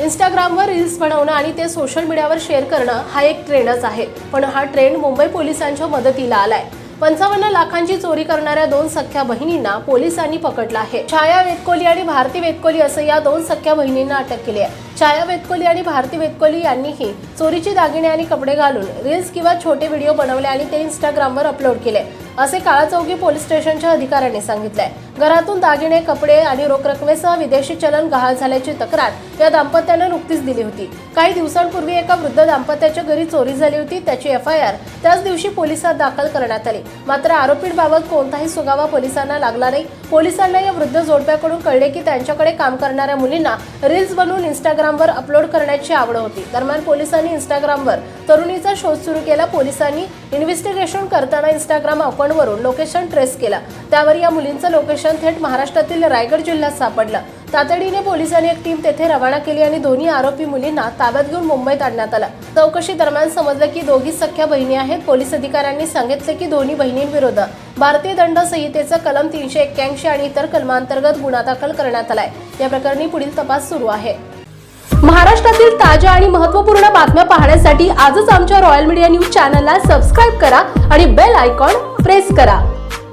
इंस्टाग्रामवर रील्स बनवणं आणि ते सोशल मीडियावर शेअर करणं हा एक ट्रेंडच आहे. पण हा ट्रेंड मुंबई पोलिसांच्या मदतीला आलाय. पंचावन्न लाखांची चोरी करणाऱ्या दोन सख्या बहिणींना पोलिसांनी पकडलं आहे. छाया वेतकोली आणि भारती वेतकोली असं या दोन सख्या बहिणींना अटक केली आहे. छाया वेतकोली आणि भारती वेतकोली यांनीही चोरीची दागिने आणि कपडे घालून रील्स किंवा छोटे व्हिडिओ बनवले आणि ते इंस्टाग्रामवर अपलोड केले असे काळाचौकी पोलीस स्टेशनच्या अधिकाऱ्यांनी सांगितलंय. घरातून दागिने कपडे आणि रोख रकमेसह विदेशी चलन गहाळ झाल्याची तक्रार या दाम्पत्यानं नुकतीच दिली होती. काही दिवसांपूर्वी एका वृद्ध दाम्पत्याच्या घरी चोरी झाली होती. त्याची एफ आय आर त्याच दिवशी पोलिसात दाखल करण्यात आली. मात्र आरोपींबाबत कोणताही सुगावा पोलिसांना लागला नाही. पोलिसांना या वृद्ध जोडप्याकडून कळले की त्यांच्याकडे काम करणाऱ्या मुलींना रील्स बनवून इंस्टाग्रामवर अपलोड करण्याची आवड होती. दरम्यान पोलिसांनी इंस्टाग्रामवर तरुणीचा शोध सुरू केला. पोलिसांनी इन्व्हेस्टिगेशन करताना इंस्टाग्राम अकाउंटवरून लोकेशन ट्रेस केलं. त्यावर या मुलींचं लोकेशन थेट महाराष्ट्रातील रायगड जिल्ह्यात सापडलं. तातडीने पोलिसांनी एक टीम तेथे रवाना केली आणि दोन्ही आरोपी मुलींना ताब्यात घेऊन मुंबईत आणण्यात आलं. चौकशी दरम्यान समजलं की दोघी सख्या बहिणी आहेत. पोलीस अधिकाऱ्यांनी सांगितले की दोन्ही बहिणींविरुद्ध भारतीय दंड संहितेचं कलम तीनशे एक्क्याऐंशी आणि इतर कलमांतर्गत गुन्हा दाखल करण्यात आलाय. या प्रकरणी पुढील तपास सुरू आहे. महाराष्ट्रातील ताज्या आणि महत्त्वपूर्ण बातम्या पाहण्यासाठी आजच आमच्या रॉयल मीडिया न्यूज चॅनलला सबस्क्राईब करा आणि बेल आयकॉन प्रेस करा.